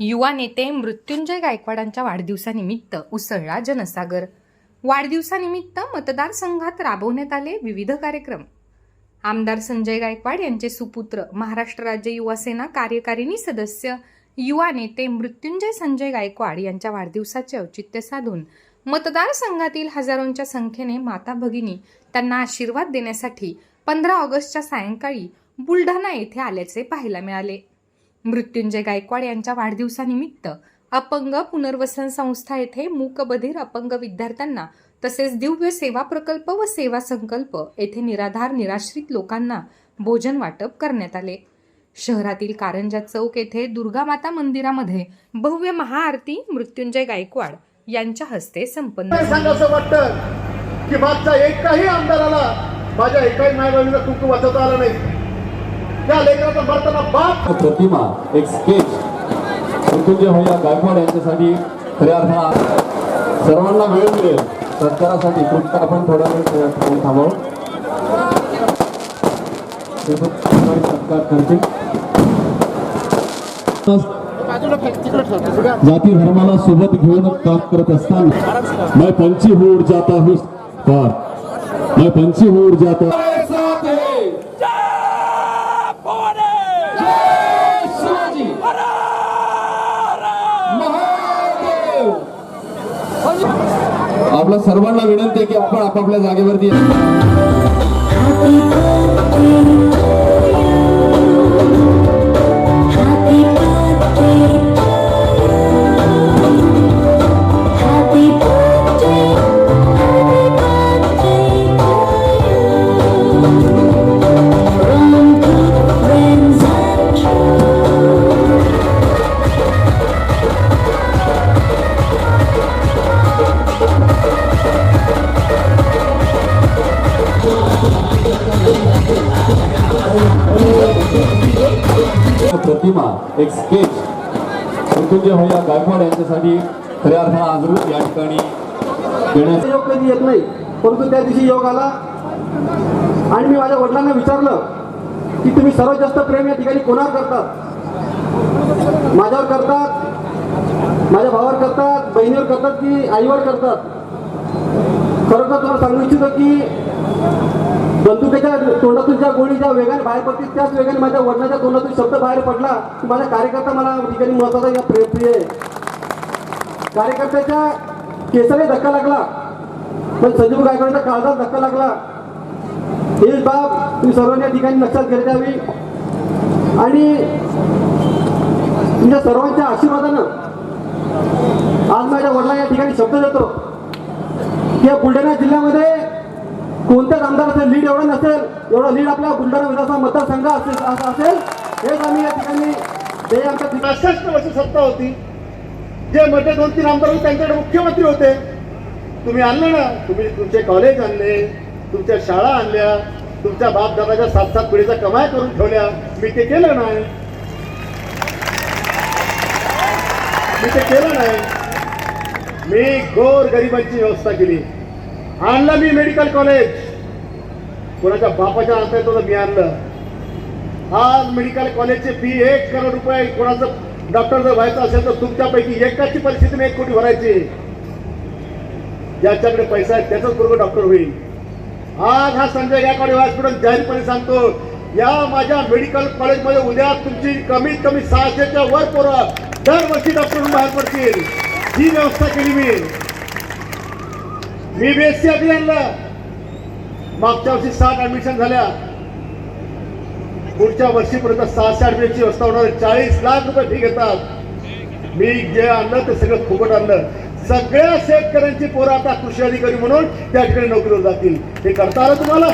युवा नेते मृत्युंजय गायकवाडांच्या वाढदिवसानिमित्त उसळला जनसागर. वाढदिवसानिमित्त मतदारसंघात राबवण्यात आले विविध कार्यक्रम. आमदार संजय गायकवाड यांचे सुपुत्र महाराष्ट्र राज्य युवा सेना कार्यकारिणी सदस्य युवा नेते मृत्युंजय संजय गायकवाड यांच्या वाढदिवसाचे औचित्य साधून मतदारसंघातील हजारोंच्या संख्येने माता भगिनी त्यांना आशीर्वाद देण्यासाठी पंधरा ऑगस्टच्या सायंकाळी बुलढाणा येथे आल्याचे पाहायला मिळाले. मृत्युंजय गायकवाड यांच्या वाढदिवसानिमित्त अपंग पुनर्वसन संस्था येथे मूकबधीर अपंग विद्यार्थ्यांना तसेच दिव्य सेवा प्रकल्प व सेवा संकल्प येथे निराधार निराश्रित लोकांना भोजन वाटप करण्यात आले. शहरातील कारंजा चौक येथे दुर्गा माता मंदिरामध्ये भव्य महाआरती मृत्युंजय गायकवाड यांच्या हस्ते संपन्न नाही वाटतं की मागच्या एकाही आमदाराला माझ्या एकाही मायबाबीला कुंकू वाचवता आला नाही. त्या लेकराचा मरताना बाप प्रतिमा एक स्केच मृत्युंजय भैया गायकवाड यांच्यासाठी खऱ्या अर्थानं सर्वांना वेळ मिळेल. सत्कारासाठी कृपया आपण थोडा वेळ थांबव. सत्कार करतील. जाती धर्माला सोबत घेऊन काम करत असताना मैं पंछी हो उड़ जाता हूँ पार. मैं पंछी हो उड़ जाता आपल्या सर्वांना विनंती आहे की आपण आपापल्या जागेवरती प्रतिमा एक स्केच मृत्युंजय भैया गायकवाड यांच्यासाठी खऱ्या अर्थानं आज या ठिकाणी देण्यात योग कधी येत नाही. परंतु त्या दिवशी योग आला. आणि मी माझ्या वडिलांना विचारलं की तुम्ही सर्वात जास्त प्रेम या ठिकाणी कोणावर करतात? माझ्यावर करतात? माझ्या भावावर करतात? बहिणीवर करतात की आईवर करतात? खरोखर तुम्हाला सांगू इच्छितो की बंदुकीच्या तोंडातून ज्या गोळी ज्या वेगाने बाहेर पडतील त्याच वेगाने माझ्या वडिलांच्या तोंडातून शब्द बाहेर पडला. की माझा कार्यकर्ता मला ठिकाणी महत्त्वाचा या प्रिय आहे. कार्यकर्त्याच्या केसाने धक्का लागला. पण संजीव गायकवाडच्या काळजात धक्का लागला. हे बाब तुम्ही सर्वांनी या ठिकाणी लक्षात घेत द्यावी आणि तुमच्या सर्वांच्या आशीर्वादानं आज माझ्या वडिला या ठिकाणी शब्द देतो. की या बुलढाणा जिल्ह्यामध्ये कोणत्याच आमदाराचं लीड एवढं नसेल एवढं लीड आपल्या बुलढाणा विधानसभा मतदारसंघ असेल असं असेल हेच आम्ही या ठिकाणी हे आमच्या पासष्ट वर्ष सत्ता होती. जे मध्ये दोन तीन आमदार होते त्यांच्याकडे मुख्यमंत्री होते. तुम्ही आणलं ना तुम्ही तुमचे कॉलेज आणले तुमच्या शाळा आणल्या तुमच्या बाप दादाच्या सात सात पिढीचा कमाई करून ठेवल्या. मी ते केलं नाही. मी ते केलं नाही. मी गोर गरिबांची व्यवस्था केली. आणलं मी मेडिकल कॉलेज कोणाच्या बापाच्या हातात येतो मी आणलं. आज मेडिकल कॉलेजचे फी एक करोड रुपये कोणाचं डॉक्टर जर व्हायचं असेल तर तुमच्यापैकी एकाची परिस्थितीने एक कोटी भरायची. ज्याच्याकडे पैसा आहे त्याचाच बरोबर डॉक्टर होईल. आज हा संजय गायकवाड हॉस्पिटल जाहीरपणे सांगतो या माझ्या मेडिकल कॉलेजमध्ये उद्या तुमची कमीत कमी सहाशेच्या वर पोरं दरवर्षी डॉक्टर बाहेर पडतील. ही व्यवस्था केली मी. मी सी अभियानला मागच्या वर्षी साठ ऍडमिशन झाल्या. पुढच्या वर्षीपर्यंत सहाशे ऍडमिशनची व्यवस्था होणार चाळीस लाख रुपये फी घेतात. मी जे आणलं ते सगळं फुकट आणलं. सगळ्या शेतकऱ्यांची पोरं आता कृषी अधिकारी म्हणून त्या ठिकाणी नोकरीवर जातील. हे करता आलं तुम्हाला?